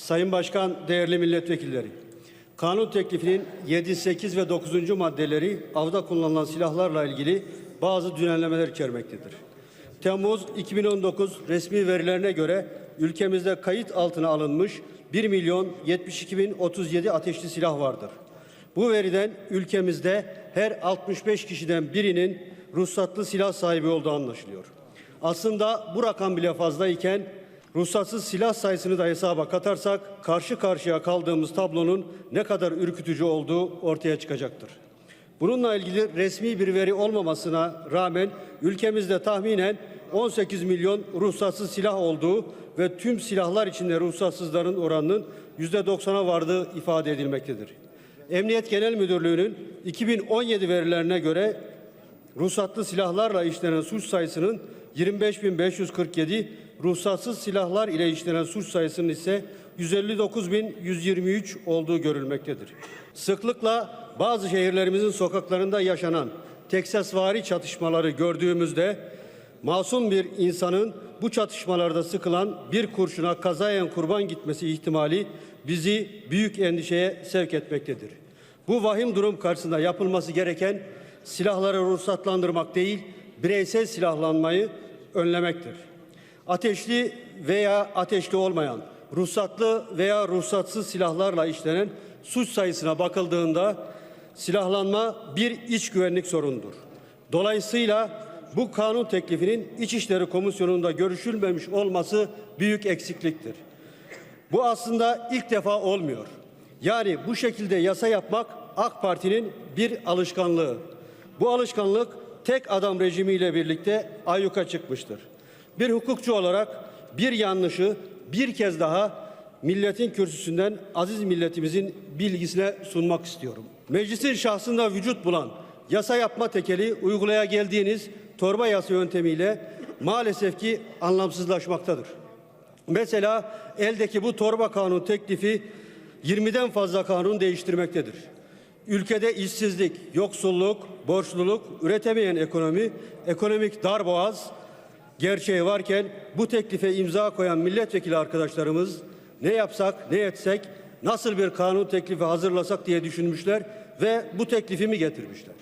Sayın Başkan, değerli milletvekilleri. Kanun teklifinin 7, 8 ve 9. maddeleri avda kullanılan silahlarla ilgili bazı düzenlemeler içermektedir. Temmuz 2019 resmi verilerine göre ülkemizde kayıt altına alınmış 1 milyon 72 bin 37 ateşli silah vardır. Bu veriden ülkemizde her 65 kişiden birinin ruhsatlı silah sahibi olduğu anlaşılıyor. Aslında bu rakam bile fazlayken ruhsatsız silah sayısını da hesaba katarsak karşı karşıya kaldığımız tablonun ne kadar ürkütücü olduğu ortaya çıkacaktır. Bununla ilgili resmi bir veri olmamasına rağmen ülkemizde tahminen 18 milyon ruhsatsız silah olduğu ve tüm silahlar içinde ruhsatsızların oranının %90'a vardığı ifade edilmektedir. Emniyet Genel Müdürlüğü'nün 2017 verilerine göre ruhsatlı silahlarla işlenen suç sayısının 25.547, ruhsatsız silahlar ile işlenen suç sayısının ise 159.123 olduğu görülmektedir. Sıklıkla bazı şehirlerimizin sokaklarında yaşanan Teksasvari çatışmaları gördüğümüzde masum bir insanın bu çatışmalarda sıkılan bir kurşuna kazayen kurban gitmesi ihtimali bizi büyük endişeye sevk etmektedir. Bu vahim durum karşısında yapılması gereken silahları ruhsatlandırmak değil, bireysel silahlanmayı önlemektir. Ateşli veya ateşli olmayan, ruhsatlı veya ruhsatsız silahlarla işlenen suç sayısına bakıldığında silahlanma bir iç güvenlik sorunudur. Dolayısıyla bu kanun teklifinin İçişleri Komisyonu'nda görüşülmemiş olması büyük eksikliktir. Bu aslında ilk defa olmuyor. Yani bu şekilde yasa yapmak AK Parti'nin bir alışkanlığı. Bu alışkanlık tek adam rejimiyle birlikte ayyuka çıkmıştır. Bir hukukçu olarak bir yanlışı bir kez daha milletin kürsüsünden aziz milletimizin bilgisine sunmak istiyorum. Meclisin şahsında vücut bulan yasa yapma tekeli uygulaya geldiğiniz torba yasa yöntemiyle maalesef ki anlamsızlaşmaktadır. Mesela eldeki bu torba kanun teklifi 20'den fazla kanun değiştirmektedir. Ülkede işsizlik, yoksulluk, borçluluk, üretemeyen ekonomi, ekonomik darboğaz gerçeği varken bu teklife imza koyan milletvekili arkadaşlarımız ne yapsak, ne etsek, nasıl bir kanun teklifi hazırlasak diye düşünmüşler ve bu teklifi mi getirmişler.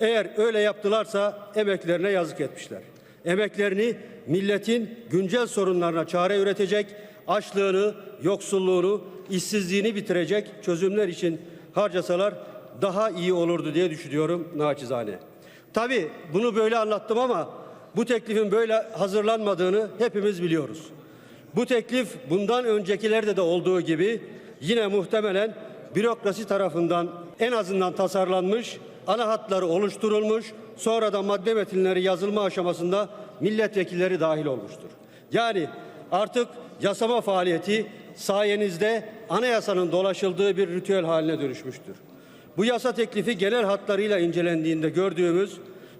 Eğer öyle yaptılarsa emeklerine yazık etmişler. Emeklerini milletin güncel sorunlarına çare üretecek, açlığını, yoksulluğunu, işsizliğini bitirecek çözümler için harcasalar daha iyi olurdu diye düşünüyorum naçizane. Tabii bunu böyle anlattım ama bu teklifin böyle hazırlanmadığını hepimiz biliyoruz. Bu teklif bundan öncekilerde de olduğu gibi yine muhtemelen bürokrasi tarafından en azından tasarlanmış, ana hatları oluşturulmuş, sonra da madde metinleri yazılma aşamasında milletvekilleri dahil olmuştur. Yani artık yasama faaliyeti sayenizde anayasanın dolaşıldığı bir ritüel haline dönüşmüştür. Bu yasa teklifi genel hatlarıyla incelendiğinde gördüğümüz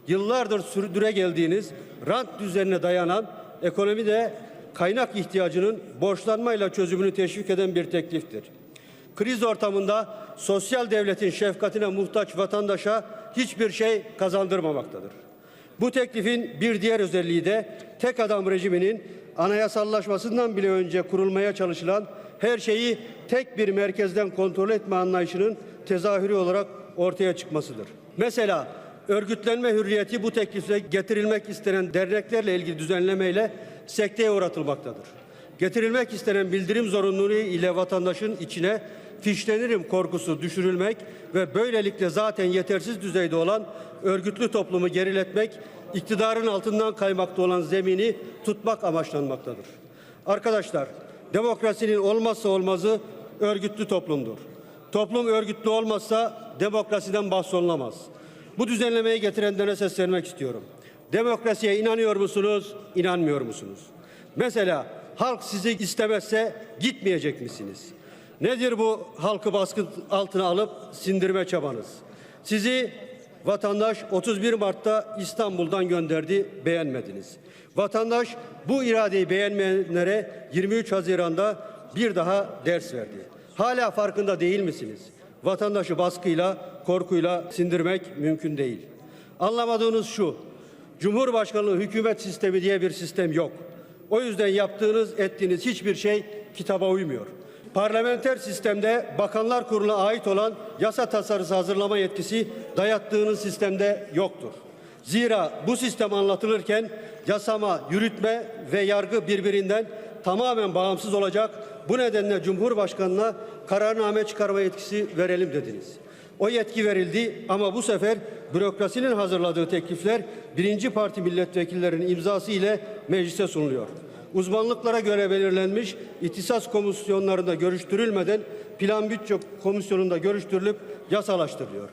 yıllardır sürdüre geldiğiniz rant düzenine dayanan ekonomide kaynak ihtiyacının borçlanmayla çözümünü teşvik eden bir tekliftir. Kriz ortamında sosyal devletin şefkatine muhtaç vatandaşa hiçbir şey kazandırmamaktadır. Bu teklifin bir diğer özelliği de tek adam rejiminin anayasallaşmasından bile önce kurulmaya çalışılan her şeyi tek bir merkezden kontrol etme anlayışının tezahürü olarak ortaya çıkmasıdır. Mesela örgütlenme hürriyeti bu teklifle getirilmek istenen derneklerle ilgili düzenlemeyle sekteye uğratılmaktadır. Getirilmek istenen bildirim zorunluluğu ile vatandaşın içine fişlenirim korkusu düşürülmek ve böylelikle zaten yetersiz düzeyde olan örgütlü toplumu geriletmek, iktidarın altından kaymakta olan zemini tutmak amaçlanmaktadır. Arkadaşlar, demokrasinin olmazsa olmazı örgütlü toplumdur. Toplum örgütlü olmazsa demokrasiden bahsolulamaz. Bu düzenlemeyi getirenlere seslenmek istiyorum. Demokrasiye inanıyor musunuz, inanmıyor musunuz? Mesela halk sizi istemezse gitmeyecek misiniz? Nedir bu halkı baskı altına alıp sindirme çabanız? Sizi vatandaş 31 Mart'ta İstanbul'dan gönderdi, beğenmediniz. Vatandaş bu iradeyi beğenmeyenlere 23 Haziran'da bir daha ders verdi. Hala farkında değil misiniz? Vatandaşı baskıyla, korkuyla sindirmek mümkün değil. Anlamadığınız şu, Cumhurbaşkanlığı hükümet sistemi diye bir sistem yok. O yüzden yaptığınız, ettiğiniz hiçbir şey kitaba uymuyor. Parlamenter sistemde Bakanlar Kurulu'na ait olan yasa tasarısı hazırlama yetkisi dayattığınız sistemde yoktur. Zira bu sistem anlatılırken yasama, yürütme ve yargı birbirinden tamamen bağımsız olacak. Bu nedenle Cumhurbaşkanı'na kararname çıkarma yetkisi verelim dediniz. O yetki verildi ama bu sefer bürokrasinin hazırladığı teklifler birinci parti milletvekillerinin imzası ile meclise sunuluyor. Uzmanlıklara göre belirlenmiş ihtisas komisyonlarında görüştürülmeden plan bütçe komisyonunda görüştürülüp yasalaştırılıyor.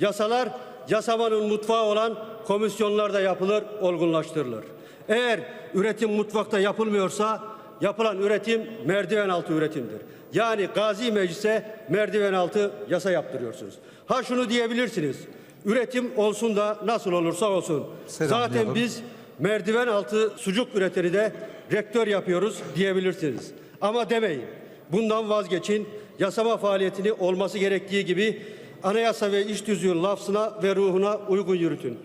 Yasalar yasamanın mutfağı olan komisyonlarda yapılır, olgunlaştırılır. Eğer üretim mutfakta yapılmıyorsa yapılan üretim merdiven altı üretimdir. Yani Gazi Meclis'e merdiven altı yasa yaptırıyorsunuz. Ha şunu diyebilirsiniz. Üretim olsun da nasıl olursa olsun. Zaten biz merdiven altı sucuk üreteni de rektör yapıyoruz diyebilirsiniz. Ama demeyin. Bundan vazgeçin. Yasama faaliyetini olması gerektiği gibi anayasa ve iş düzüğü lafzına ve ruhuna uygun yürütün.